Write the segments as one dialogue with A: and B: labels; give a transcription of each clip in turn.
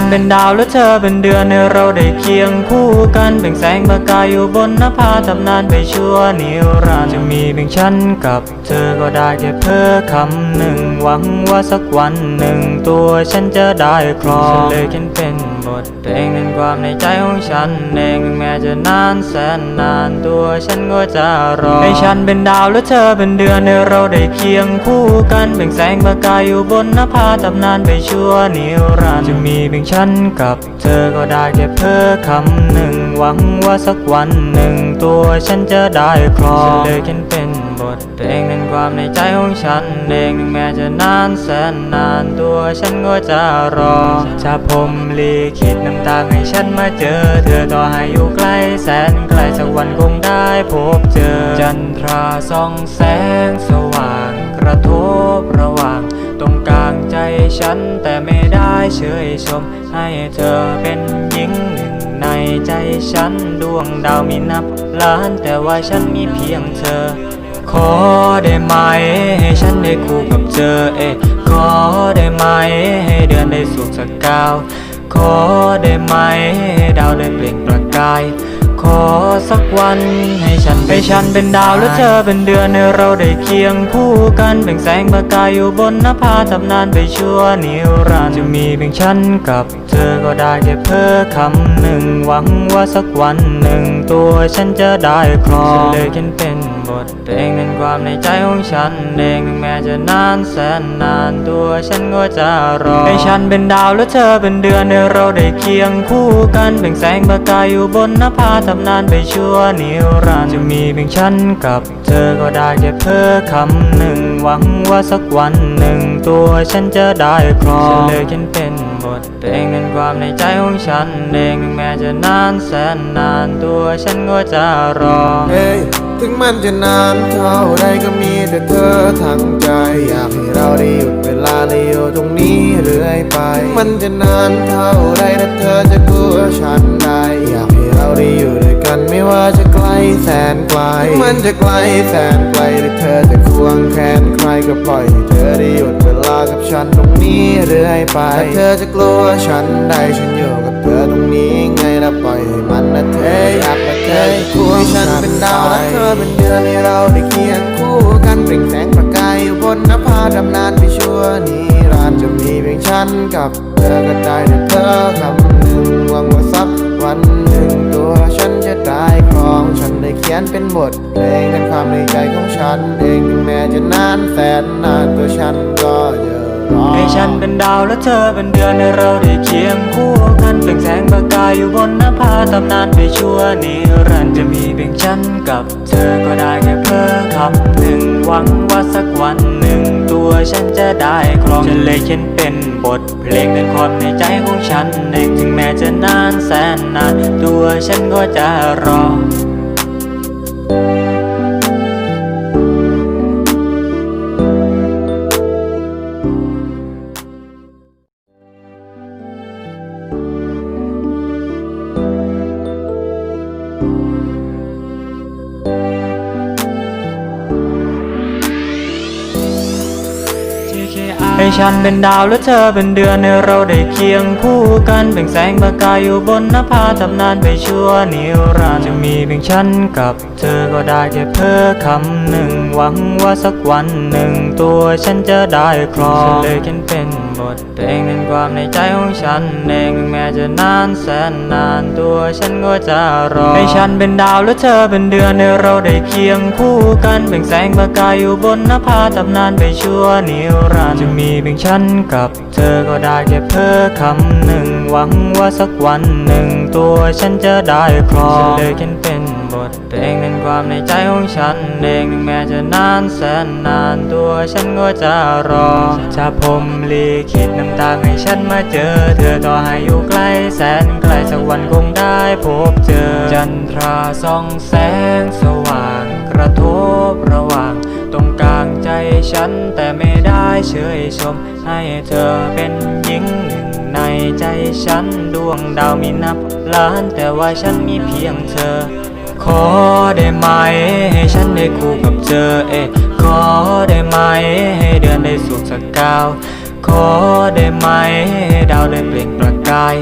A: ฉันเป็นดาวแล้วเธอเป็นเดือนให้เราได้เคียงคู่กันเบ่งแสงประกายอยู่บนนภาตำนานไปชั่วนิรันดร์จะมีเพียงฉันกับเธอก็ได้แค่เพ้อคำหนึ่งหวังว่าสักวันหนึ่งตัวฉันจะได้ครองเลยฉันเป็น บทเพลงเป็นความในใจของฉันเองถึงแม้จะนานแสนนานตัวฉันก็จะรอให้ฉันเป็นดาวและเธอเป็นเดือนให้เราได้เคียงคู่กันเบ่งแสงประกายอยู่บนนภาตำนานไปชั่วนิรันดร์จะมีเพียงฉันกับเธอก็ได้แค่เพ้อคำหนึ่งหวังว่าสักวันหนึ่งตัวฉันจะได้ครองฉันเลยเขียนเป็น บทเพลงเป็นความในใจของฉันเองแม้จะนานแสนนานตัวฉันก็จะรอถ้าผมลีคิดน้ำตาให้ฉันมาเจอ เธอต่อให้อยู่ไกลแสนไกลสักวันคงได้พบเจอ จันทราส่องแสงสว่างกระทบระหว่างตรงกลางใจฉันแต่ไม่ได้เชยชม ให้เธอเป็นหญิงหนึ่งในใจฉันดวงดาวมีนับล้านแต่ว่าฉันมีเพียงเธอ อได้ไหม ให้ฉันได้คู่กับเธอเอ๊ะขอได้ไหม ให้เดือนได้สุขสักกาว ขอได้ไหม ให้ดาวได้เปล่งประกาย ขอสักวันให้ฉันให้ฉันเป็นดาวและเธอเป็นเดือนให้เราได้เคียงคู่กันเบ่งแสงประกายอยู่บนนภาตำนานไปชั่วนิรันดร์จะมีเพียงฉันกับเธอก็ได้แค่เพ้อคำหนึ่งหวังว่าสักวันหนึ่งตัวฉันจะได้ครองฉันเลยเขียนเป็น บทเพลงเป็นความในใจของฉันเองถึงแม้จะนานแสนนานตัวฉันก็จะรอให้ฉันเป็นดาวและเธอเป็นเดือนให้เราได้เคียงคู่กันเบ่งแสงประกายอยู่บนนภาตำนานไปชั่วนิรันดร์จะมีเพียงฉันกับเธอก็ได้แค่เพ้อคำหนึ่งหวังว่าสักวันหนึ่งตัวฉันจะได้ครองฉันเลยเขียนเป็นบทเพลงเป็นความในใจของฉันเองถึงแม้จะนานแสนนานตัวฉันก็จะรอ
B: เฮ้ย ถึงมันจะนานเท่าไรก็มีแต่เธอทั้งใจ อยากให้เราได้หยุดเวลาได้อยู่ตรงนี้เรื่อยไป มันจะนานเท่าไรแต่เธอจะกลัวฉันได้ อยากให้เราได้อยู่ด้วยกันไม่ว่าจะไกลแสนไกล มันจะไกลแสนไกลแต่เธอจะควงแขนใครก็ปล่อยให้เธอได้หยุดเวลากับฉันตรงนี้เรื่อยไปแต่เธอจะกลัวฉันได้ฉันอยู่กับเธอตรงนี้ ไงแล้วปล่อยให้มันนะเธออยากและเธอควงฉันเป็นดาวและเธอเป็นเดือนให้เราได้เคียงคู่กันเปล่งแสงประกายอยู่บนนภาดำนานไปชั่วนิรันดร์จะมีเพียงฉันกับเธอก็ได้แต่เธอคำหนึ่งหวังว่าสักวันหนึ่งตัวฉันจะได้ครองฉันได้เขียนเป็นบทเพลงเป็นความในใจของฉันเองถึงแม้จะนานแสนนานตัวฉันก็จะรอ
A: ให้ฉันเป็นดาวและเธอเป็นเดือนให้เราได้เคียงคู่กันเปล่งแสงประกายอยู่บนนภาตำนานไปชั่วนิรันดร์จะมีเพียงฉันกับเธอก็ได้แค่เพ้อคำหนึ่งหวังว่าสักวันหนึ่งตัวฉันจะได้ครองฉันเลยเขียนเป็นบทเพลงเป็นความในใจของฉันเองถึงแม้จะนานแสนนาน ตัวฉันก็จะรอ ฉันเป็นดาวและเธอเป็นเดือนให้เราได้เคียงคู่กันเบ่งแสงประกายอยู่บนนภาตำนานไปชั่วนิรันดร์จะมีเพียงฉันกับเธอก็ได้แค่เพ้อคำหนึ่งหวังว่าสักวันหนึ่ง ตัวฉันจะได้ครองเลยกันเป็น บทเพลงเป็นความในใจของฉันเองถึงแม้จะนานแสนนานตัวฉันก็จะรอให้ฉันเป็นดาวและเธอเป็นเดือนให้เราได้เคียงคู่กันเบ่งแสงประกายอยู่บนนภาตำนานไปชั่วนิรันดร์จะมีเพียงฉันกับเธอก็ได้แค่เพ้อคำหนึ่งหวังว่าสักวันหนึ่งตัวฉันจะได้ครองฉันเลยเขียนเป็น บทเพลงเป็นความในใจของฉันเองถึงแม้จะนานแสนนานตัวฉันก็จะรอถ้าผมลีคิดน้ำตาให้ฉันมาเจอ เธอต่อให้อยู่ไกลแสนไกลสักวันคงได้พบเจอ จันทราส่องแสงสว่าง กระทบระหว่างตรงกลางใจฉันแต่ไม่ได้เชยชม ให้เธอเป็นหญิงหนึ่งในใจฉันดวงดาวมีนับล้าน แต่ว่าฉันมีเพียงเธอ อได้ไหม ให้ฉันได้คู่กับเธอเอ๊ขอได้ไหม ให้เดือนได้สุขสักกาวขอได้ไหม ให้ดาวได้เปล่งประกาย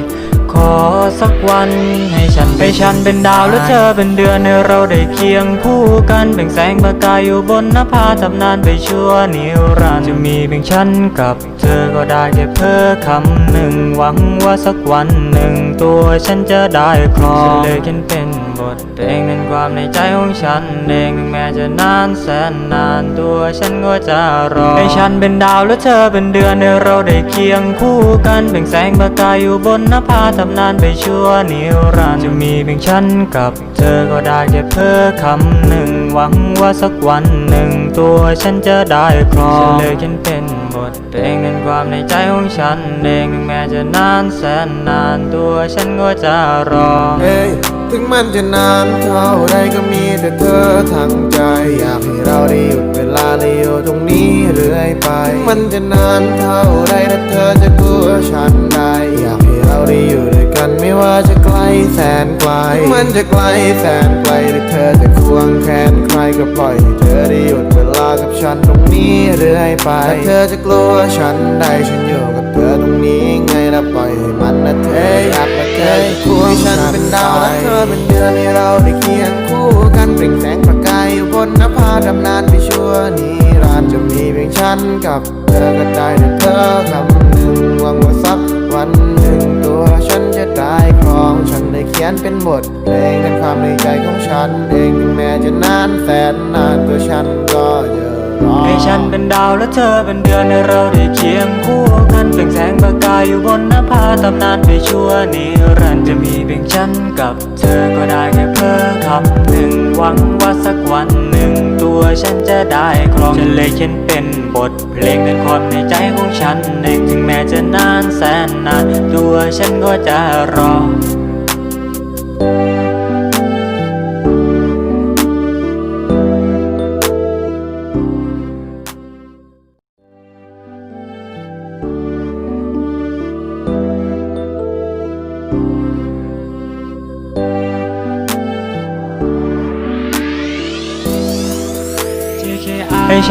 A: ขอสักวันให้ฉันไปฉันเป็นดาวและเธอเป็นเดือนให้เราได้เคียงคู่กันเบ่งแสงประกายอยู่บนนภาตำนานไปชั่วนิรันดร์จะมีเพียงฉันกับเธอก็ได้แค่เพ้อคำหนึ่งหวังว่าสักวันหนึ่งตัวฉันจะได้ครองเลยเขียนเป็น บทเพลงเป็นความในใจของฉันเองแม้จะนานแสนนานตัวฉันก็จะรอให้ฉันเป็นดาวและเธอเป็นเดือนให้เราได้เคียงคู่กันเบ่งแสงประกายอยู่บนนภาตำนานไปชั่วนิรันดร์จะมีเพียงฉันกับเธอก็ได้แค่เพ้อคำหนึ่งหวังว่าสักวันหนึ่งตัวฉันจะได้ครองฉันเลยเขียนเป็นบทเพลงเป็นความในใจของฉันเองแม้จะนานแสนนานตัวฉันก็จะรอ
B: เฮ้ย ถึงมันจะนานเท่าไรก็มีแต่เธอทั้งใจ อยากให้เราได้หยุดเวลาได้อยู่ตรงนี้เรื่อยไป มันจะนานเท่าไรแต่เธอจะกลัวฉันได้ อยากให้เราได้อยู่ด้วยกันไม่ว่าจะไกลแสนไกล มันจะไกลแสนไกลแต่เธอจะควงแขนใครก็ปล่อยให้เธอได้หยุดเวลากับฉันตรงนี้เรื่อยไปแต่เธอจะกลัวฉันได้ฉันอยู่กับเธอตรงนี้ไง แล้วปล่อยให้มันนะเธออยากมาเธอควงฉันเป็นดาวและเธอเป็นเดือนให้เราได้เคียงคู่กันเปล่งแสงประกายอยู่บนนภาดำนานไปชั่วนิรันดร์จะมีเพียงฉันกับเธอก็ได้แต่เธอคำหนึ่งหวังว่าสักวันหนึ่งตัวฉันจะได้ครองฉันได้เขียนเป็นบทเพลงเป็นความในใจของฉันเองถึงแม้จะนานแสนนานตัวฉันก็จะรอ
A: ให้ฉันเป็นดาวและเธอเป็นเดือนให้เราได้เคียงคู่กันเปล่งแสงประกายอยู่บนนภาตำนานไปชั่วนิรันดร์จะมีเพียงฉันกับเธอก็ได้แค่เพ้อคำหนึ่งหวังว่าสักวันหนึ่งตัวฉันจะได้ครองฉันเลยเขียนเป็นบทเพลงเป็นความในใจของฉันเองถึงแม้จะนานแสนนาน ตัวฉันก็จะรอ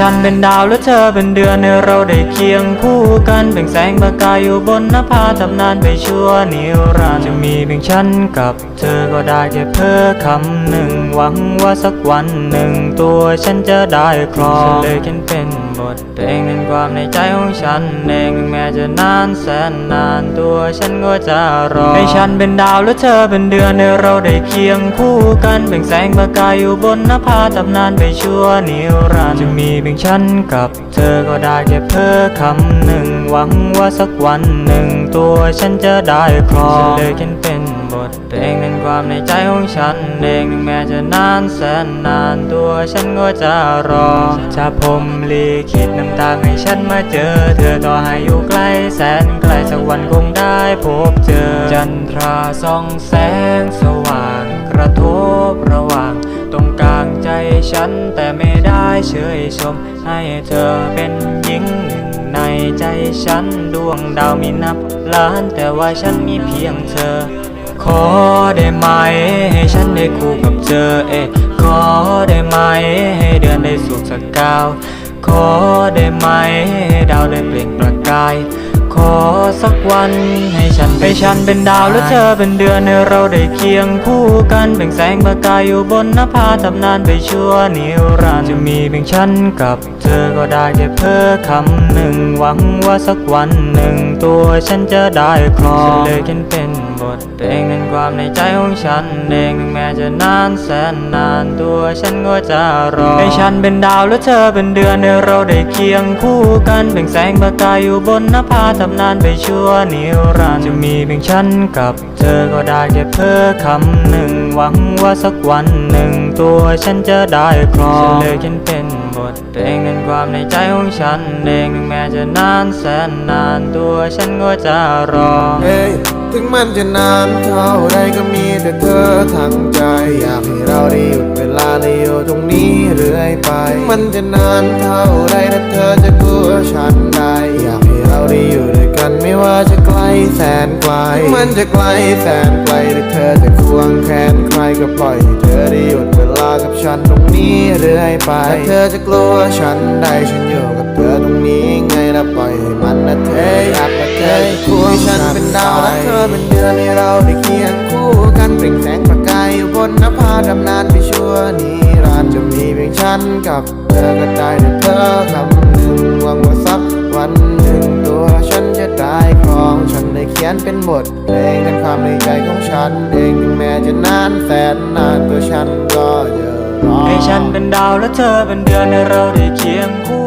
A: ฉันเป็นดาวและเธอเป็นเดือนให้เราได้เคียงคู่กันเบ่งแสงประกายอยู่บนนภาตำนานไปชั่วนิรันดร์จะมีเพียงฉันกับเธอก็ได้แค่เพ้อคำหนึ่งหวังว่าสักวันหนึ่งตัวฉันจะได้ครองเลยเขียนเป็น บทเพลงเป็นความในใจของฉันเองถึงแม้จะนานแสนนานตัวฉันก็จะรอ ให้ฉันเป็นดาวและเธอเป็นเดือนให้เราได้เคียงคู่กันเบ่งแสงประกายอยู่บนนภาตำนานไปชั่วนิรันดร์จะมีเพียงฉันกับเธอก็ได้แค่เพ้อคำหนึ่งหวังว่าสักวันหนึ่งตัวฉันจะได้ครองฉันเลยเขี ยนเป็นบทเพลงเป็นความในใจของฉันเองแม้จะนานแสนนานตัวฉันก็จะรอ จะพรมลีคิดน้ำตาให้ฉันมาเจอ เธอต่อให้อยู่ไกลแสนไกลสักวันคงได้พบเจอ จันทราส่องแสงสว่างกระทบระหว่างตรงกลางใจฉันแต่ไม่ได้เชยชม ให้เธอเป็นหญิงหนึ่งในใจฉันดวงดาวมีนับล้านแต่ว่าฉันมีเพียงเธอ ขอได้ไหม ให้ฉันได้คู่กับเธอเอะขอได้ไหม ให้เดือนได้สุขสักกาวขอได้ไหม ให้ดาวได้เปล่งประกาย ขอสักวัน ให้ฉันให้ฉันเป็นดาวและเธอเป็นเดือนให้เราได้เคียงคู่กันเบ่งแสงประกายอยู่บนนภาตำนานไปชั่วนิรันดร์จะมีเพียงฉันกับเธอก็ได้แค่เพ้อคำหนึ่งหวังว่าสักวันหนึ่ง ตัวฉันจะได้ครองฉันเลยเขียนเป็น บทเองเป็นความในใจของฉันเองแม้จะนานแสนนานตัวฉันก็จะรอให้ฉันเป็นดาวและเธอเป็นเดือนให้เราได้เคียงคู่กันเบ่งแสงประกายอยู่บนนภาตำนานไปชั่วนิรันดร์จะมีเพียงฉันกับเธอก็ได้แค่เพ้อคำหนึ่ง หวังว่าสักวันหนึ่งตัวฉันจะได้ครองฉันเลยเขียนเป็นบทเพลงเป็นความในใจของฉันเองถึงแม้จะนานแสนนานตัวฉันก็จะรอ
B: เฮ้ยถึงมันจะนานเท่าไรก็มีแต่เธอทั้งใจ อยากให้เราได้หยุดเวลาได้อยู่ตรงนี้เรื่อยไป มันจะนานเท่าไรแต่เธอจะกลัวฉันได้ อยากให้เราได้อยู่ด้วยกันไม่ว่าจะไกลแสนไกล มันจะไกลแสนไกลแต่เธอ ปล่อยให้เธอได้หยุดเวลากับฉันตรงนี้เรื่อยไปแต่เธอจะกลัวฉันได้ฉันอยู่กับเธอตรงนี้ไงนะปล่อยให้มันนะเทอยากนะเทคู่ให้ฉันเป็นดาวและเธอเป็นเดือนให้เราได้เคียงคู่กันเปล่งแสงประกายอยู่บนนภาดำนานไปชั่วนิรันดร์จะมีเพียงฉันกับเธอก็ได้แต่เธอคำหนึ่งหวังว่าสักวันหนึ่ง ตัวฉันจะได้คองฉันได้เขียนเป็นบทเพลงเป็นความในใจของฉันเองถึงแม้จะนานแสนนานตัวฉันก็จะรอ
A: ให้ฉันเป็นดาวและเธอเป็นเดือนให้เราได้เคียงคู่